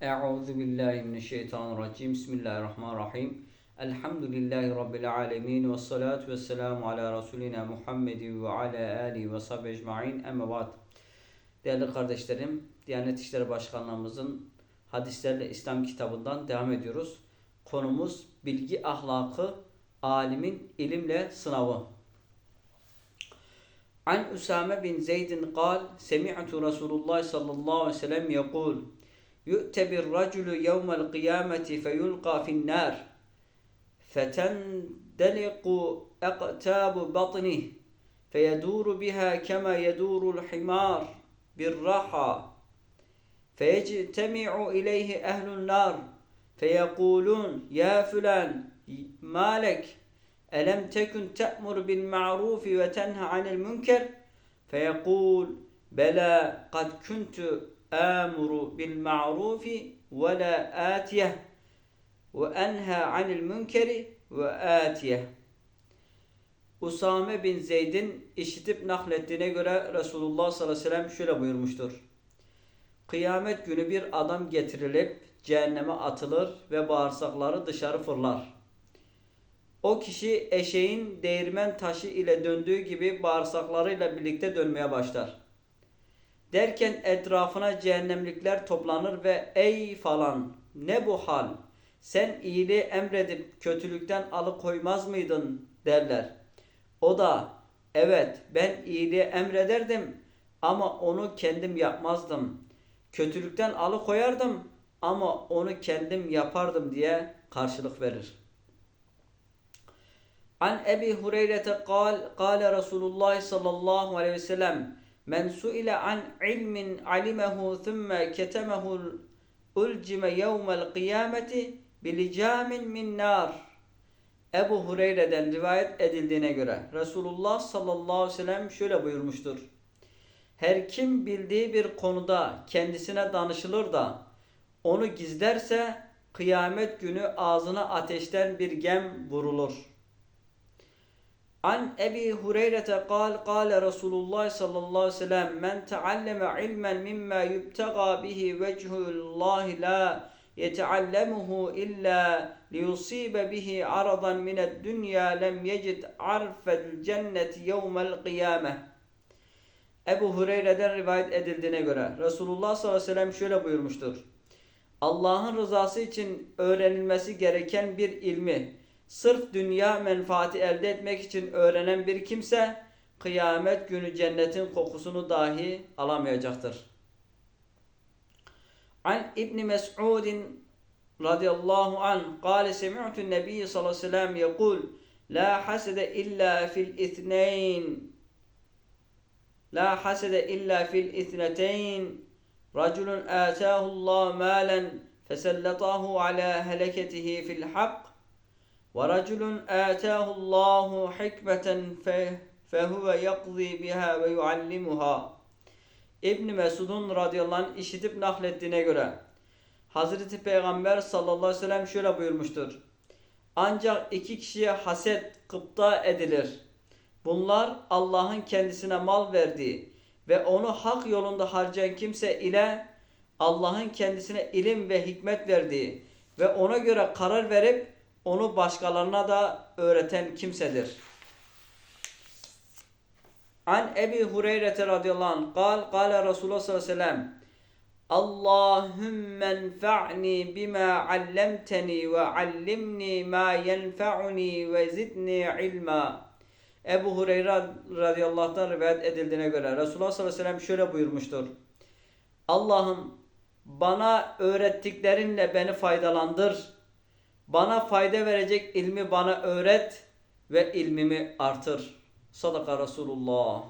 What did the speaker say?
Euzu billahi mineşşeytanirracim. Bismillahirrahmanirrahim. Elhamdülillahi rabbil alamin ve salatu vesselamu ala rasulina Muhammedin ve ala alihi ve sahbihi ecmaîn. Emma ba'd. Değerli kardeşlerim, Diyanet İşleri Başkanlığımızın Hadislerle İslam kitabından devam ediyoruz. Konumuz bilgi ahlakı, alimin ilimle sınavı. An Usame bin Zeyd'in kal, semi'tu Resulullah sallallahu aleyhi ve sellem yekul, يؤتى بالرجل يوم القيامة فيلقى في النار فتندلق أقتاب بطنه فيدور بها كما يدور الحمار بالرحى. فيجتمع إليه أهل النار فيقولون يا فلان ما لك؟ ألم تكن تأمر بالمعروف وتنهى عن المنكر؟ فيقول Bela kad kuntu amuru bil ma'rufi ve la atiyeh ve enha anil münkeri ve atiyeh. Usame bin Zeyd'in işitip naklettiğine göre Resulullah sallallahu aleyhi ve sellem şöyle buyurmuştur. Kıyamet günü bir adam getirilip cehenneme atılır ve bağırsakları dışarı fırlar. O kişi eşeğin değirmen taşı ile döndüğü gibi bağırsaklarıyla birlikte dönmeye başlar. Derken etrafına cehennemlikler toplanır ve ey falan ne bu hal? Sen iyiliği emredip kötülükten alıkoymaz mıydın derler. O da evet ben iyiliği emrederdim ama onu kendim yapmazdım. Kötülükten alıkoyardım ama onu kendim yapardım diye karşılık verir. An Ebi Hureyre'te kal, kale Resulullah sallallahu aleyhi ve sellem Men su'ile an ilmin alimehu thumme ketemehu ulcime yevmel kıyameti bilicamin min nar. Ebu Hureyre'den rivayet edildiğine göre Resulullah sallallahu aleyhi ve sellem şöyle buyurmuştur. Her kim bildiği bir konuda kendisine danışılır da onu gizlerse kıyamet günü ağzına ateşten bir gem vurulur.'' An Ebi Hureyre'te kal kale Resulullah sallallahu aleyhi ve sellem men tealleme ilmen mimma yubtega bihi vechhullahi la yeteallemuhu illa liyusibe bihi aradan mined dünya lem yecid arfel cenneti yevmel kıyameh. Ebu Hureyre'den rivayet edildiğine göre Resulullah sallallahu aleyhi ve sellem şöyle buyurmuştur. Allah'ın rızası için öğrenilmesi gereken bir ilmi sırf dünya menfaati elde etmek için öğrenen bir kimse kıyamet günü cennetin kokusunu dahi alamayacaktır. An İbn Mes'ud radıyallahu an قال سمعت النبي صلى الله عليه وسلم يقول لا حسد إلا في الاثنين لا حسد إلا في الاثنتين رجل آتاه الله مالا فسلطه على هلكته في الحق ورجل آتاه الله حكمة فهو يقضي بها ويعلمها İbn Mesud'un radıyallahu anh işitip naklettiğine göre Hazreti Peygamber sallallahu aleyhi ve sellem şöyle buyurmuştur. Ancak iki kişiye haset, kıpta edilir. Bunlar Allah'ın kendisine mal verdiği ve onu hak yolunda harcayan kimse ile Allah'ın kendisine ilim ve hikmet verdiği ve ona göre karar verip onu başkalarına da öğreten kimsedir. An Ebi Hureyre radıyallahu anh kal kale Resulullah sallallahu aleyhi ve sellem Allahümme enfa'ni bima allemteni ve allimni ma yenfa'uni ve zidni ilma. Ebu Hureyre radıyallahu anh rivayet edildiğine göre Resulullah sallallahu aleyhi ve sellem şöyle buyurmuştur. Allah'ım bana öğrettiklerinle beni faydalandır bana fayda verecek ilmi bana öğret ve ilmimi artır. Sadaka Resulullah.